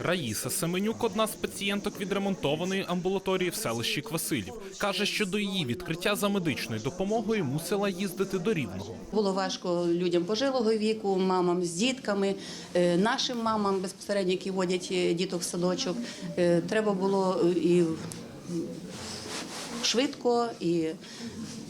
Раїса Семенюк, одна з пацієнток відремонтованої амбулаторії в селищі Квасилів, каже, що до її відкриття за медичною допомогою мусила їздити до рівного. Було важко людям пожилого віку, мамам з дітками, е, нашим мамам безпосередньо, які водять е, діток в садочок. Е, Треба було і швидко, і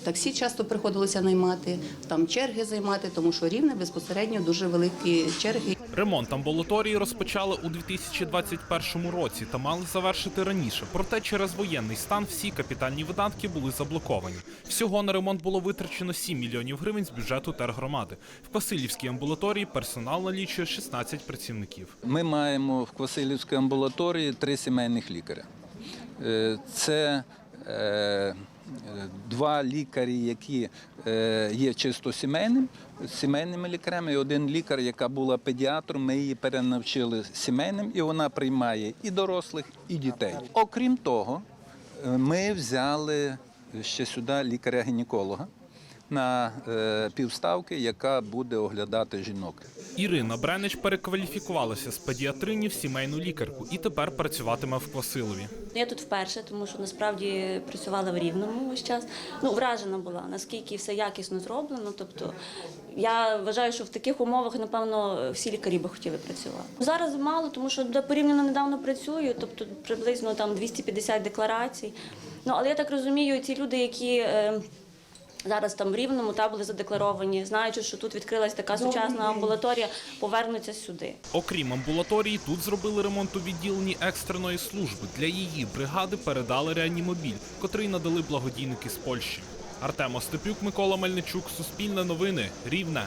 таксі часто приходилося наймати, там черги займати, тому що рівне безпосередньо дуже великі черги. Ремонт амбулаторії розпочали у 2021 році та мали завершити раніше. Проте через воєнний стан всі капітальні видатки були заблоковані. Всього на ремонт було витрачено 7 мільйонів гривень з бюджету тергромади. В Квасилівській амбулаторії персонал налічує 16 працівників. Ми маємо в Квасилівській амбулаторії три сімейних лікаря. Е, Це два лікарі, які е, є чисто сімейним, сімейними лікарями, і один лікар, яка була педіатром, ми її перенавчили сімейним, і вона приймає і дорослих, і дітей. Окрім того, е, ми взяли ще сюди лікаря-гінеколога на е, півставки, яка буде оглядати жінок. Ірина Бренич перекваліфікувалася з педіатрині в сімейну лікарку і тепер працюватиме в Квасилові. Я тут вперше, тому що насправді працювала в рівному весь час. Ну, вражена була, наскільки все якісно зроблено. Тобто я вважаю, що в таких умовах, напевно, всі лікарі би хотіли працювати. Зараз мало, тому що порівняно недавно працюю, тобто приблизно там 250 декларацій. Ну, але я так розумію, ті люди, які. Зараз там в рівному та були задекларовані, знаючи, що тут відкрилась така сучасна амбулаторія, повернуться сюди. Окрім амбулаторії, тут зробили ремонт у відділенні екстреної служби. Для її бригади передали реанімобіль, котрий надали благодійники з Польщі. Артем Остапюк, Микола Мельничук, Суспільне новини, Рівне.